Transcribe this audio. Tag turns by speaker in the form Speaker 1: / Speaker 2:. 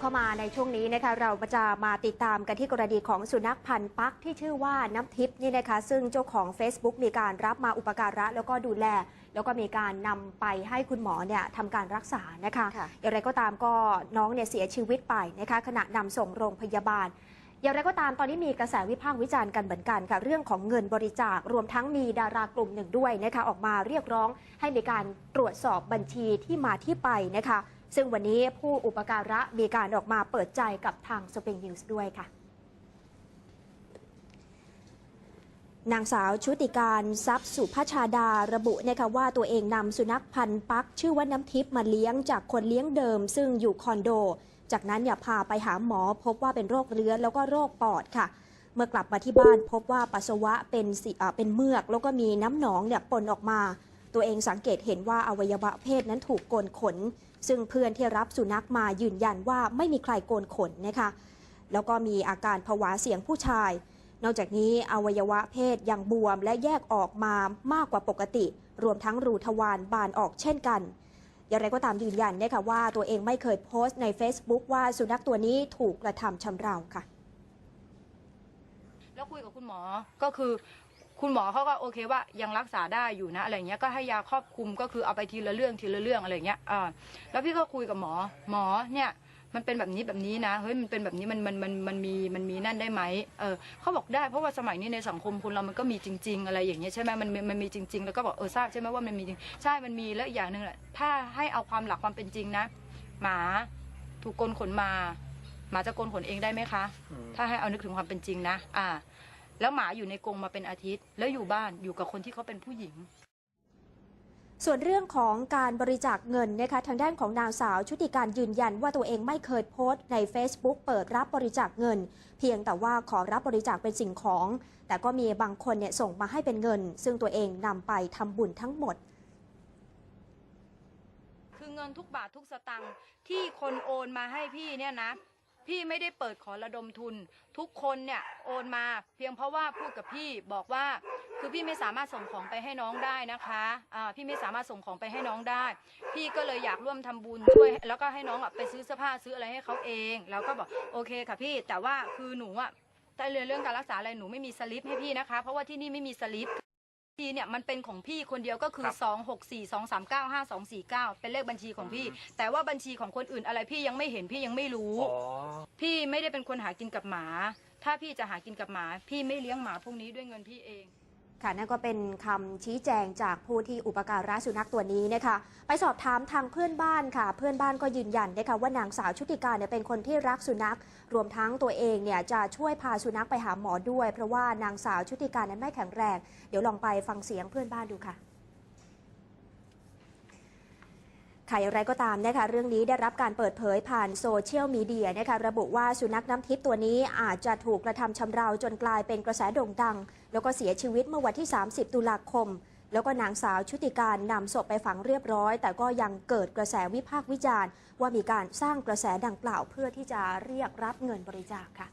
Speaker 1: เข้ามาในช่วงนี้นะคะเราจะมาติดตามกันที่กรณีของสุนัขพันธุ์ปักที่ชื่อว่าน้ำทิพย์นี่นะคะ ซึ่งเจ้าของ Facebook มีการรับมาอุปการะแล้วก็ดูแล แล้วก็มีการนำไปให้คุณหมอเนี่ยทำการรักษานะคะ
Speaker 2: ค่ะ
Speaker 1: อย่างไรก็ตามก็น้องเนี่ยเสียชีวิตไปนะคะขณะนำส่งโรงพยาบาล อย่างไรก็ตามตอนนี้มีกระแสวิพากษ์วิจารณ์กันเหมือนกันค่ะเรื่องของเงินบริจาครวมทั้งมีดารากลุ่มหนึ่งด้วยนะคะออกมาเรียกร้องให้มีการตรวจสอบบัญชีที่มาที่ไปนะคะ ซึ่งวันนี้ผู้อุปการะมีการออกมาเปิดใจกับทาง Spring News ด้วยค่ะ นางสาวชุติการทรัพย์สุภชาดาระบุนะคะว่าตัวเองนำสุนัขพันธุ์ปัก ชื่อว่าน้ำทิพย์มาเลี้ยงจากคนเลี้ยงเดิม ซึ่งอยู่คอนโด จากนั้นเนี่ยพาไปหาหมอพบว่าเป็นโรคเรื้อนแล้วก็โรคปอดค่ะเมื่อกลับมาที่บ้านพบว่าปัสสาวะเป็นเป็นเมือก แล้วก็มีน้ำหนองเนี่ยปนออกมา ตัวเองสังเกตเห็นว่าอวัยวะเพศนั้นถูกโกนขน ซึ่งเพื่อนที่รับสุนัขมายืนยันว่าไม่มีใครโกนขนนะคะ แล้วก็มีอาการผวาเสียงผู้ชาย นอกจากนี้อวัยวะเพศยังบวมและแยกออกมามากกว่าปกติ รวมทั้งรูทวารบานออกเช่นกันอย่างไรก็ตามยืนยันนะคะว่าตัวเองไม่เคยโพสต์ใน Facebook ว่าสุนัขตัวนี้ถูกกระทำชำเราค่ะ
Speaker 3: แล้วคุยกับคุณหมอก็คือ คุณหมอเขาก็โอเคว่ายังรักษาได้อยู่นะอะไรเงี้ยก็ให้ยาครอบคลุมก็คือเอาไปทีละเรื่องทีละเรื่องอะไรเงี้ยอ่าแล้วพี่ก็คุยกับหมอหมอเนี่ยมันเป็นแบบนี้แบบนี้นะเฮ้ยมันเป็นแบบนี้มันมันมันมันมีมันมีนั่นได้ไหมเออเขาบอกได้เพราะว่าสมัยนี้ในสังคมคนเรามันก็มีจริง ๆ อะไรอย่างเงี้ยใช่ไหมมันมันมันมีจริง ๆ แล้วก็บอกเออทราบใช่ไหมว่ามันมีจริงใช่มันมีแล้วอีกอย่างหนึ่งแหละถ้าให้เอาความหลักความเป็นจริงนะ หมาถูกโกนขนมาหมาจะโกนขนเองได้ไหมคะ ถ้าให้เอานึกถึงความเป็นจริงนะ อ่า แล้วหมาอยู่ในกรงมาเป็นอาทิตย์ แล้วอยู่บ้านอยู่กับคนที่เขาเป็นผู้หญิง
Speaker 1: ส่วนเรื่องของการบริจาคเงินนะคะทางด้านของนางสาวชุติการยืนยันว่าตัวเองไม่เคยโพสต์ใน Facebook เปิดรับบริจาคเงิน เพียงแต่ว่าขอรับบริจาคเป็นสิ่งของ แต่ก็มีบางคนเนี่ยส่งมาให้เป็นเงิน ซึ่งตัวเองนำไปทำบุญทั้งหมด
Speaker 3: คือเงินทุกบาททุกสตังค์ที่คนโอนมาให้พี่เนี่ยนะ พี่ไม่ได้เปิดขอระดมทุน ทุกคนเนี่ยโอนมา เพียงเพราะว่าพูดกับพี่บอกว่าคือพี่ไม่สามารถส่งของไปให้น้องได้นะคะอ่าพี่ไม่สามารถส่งของไปให้น้องได้ พี่ก็เลยอยากร่วมทำบุญด้วย แล้วก็ให้น้องอะไปซื้อเสื้อผ้าซื้ออะไรให้เขาเองแล้วก็บอกโอเคค่ะพี่แต่ว่าคือหนูอะแต่เรื่องเรื่องการรักษาอะไรหนูไม่มีสลิปให้พี่นะคะ เพราะว่าที่นี่ไม่มีสลิป บัญชีเนี่ยมันเป็นของพี่คนเดียวก็คือ2 6 4 2 3 9 5 2 4 9 เป็นเลขบัญชีของพี่ แต่ว่าบัญชีของคนอื่นอะไรพี่ยังไม่เห็นพี่ยังไม่รู้
Speaker 4: อ๋อ
Speaker 3: พี่ไม่ได้เป็นคนหากินกับหมา ถ้าพี่จะหากินกับหมา พี่ไม่เลี้ยงหมาพวกนี้ด้วยเงินพี่เอง
Speaker 1: ค่ะนั่นก็เป็นคำชี้แจงจากผู้ที่อุปการะสุนัขตัวนี้นะคะ ไปสอบถามทางเพื่อนบ้านค่ะ เพื่อนบ้านก็ยืนยันนะคะว่านางสาวชุติการเนี่ยเป็นคนที่รักสุนัข รวมทั้งตัวเองเนี่ยจะช่วยพาสุนัขไปหาหมอด้วย เพราะว่านางสาวชุติการนั้นไม่แข็งแรง เดี๋ยวลองไปฟังเสียงเพื่อนบ้านดูค่ะ ค่ะอย่างไรก็ตามนะคะเรื่องนี้ได้รับการเปิดเผยผ่านโซเชียลมีเดียนะคะระบุว่าสุนัขน้ำทิพย์ตัวนี้อาจจะถูกกระทำชำเราจนกลายเป็นกระแสโด่งดัง แล้วก็เสียชีวิตเมื่อวันที่ 30 ตุลาคม แล้วก็นางสาวชุติการนำศพไปฝังเรียบร้อย แต่ก็ยังเกิดกระแสวิพากษ์วิจารณ์ ว่ามีการสร้างกระแสดังกล่าวเพื่อที่จะเรียกรับเงินบริจาคค่ะ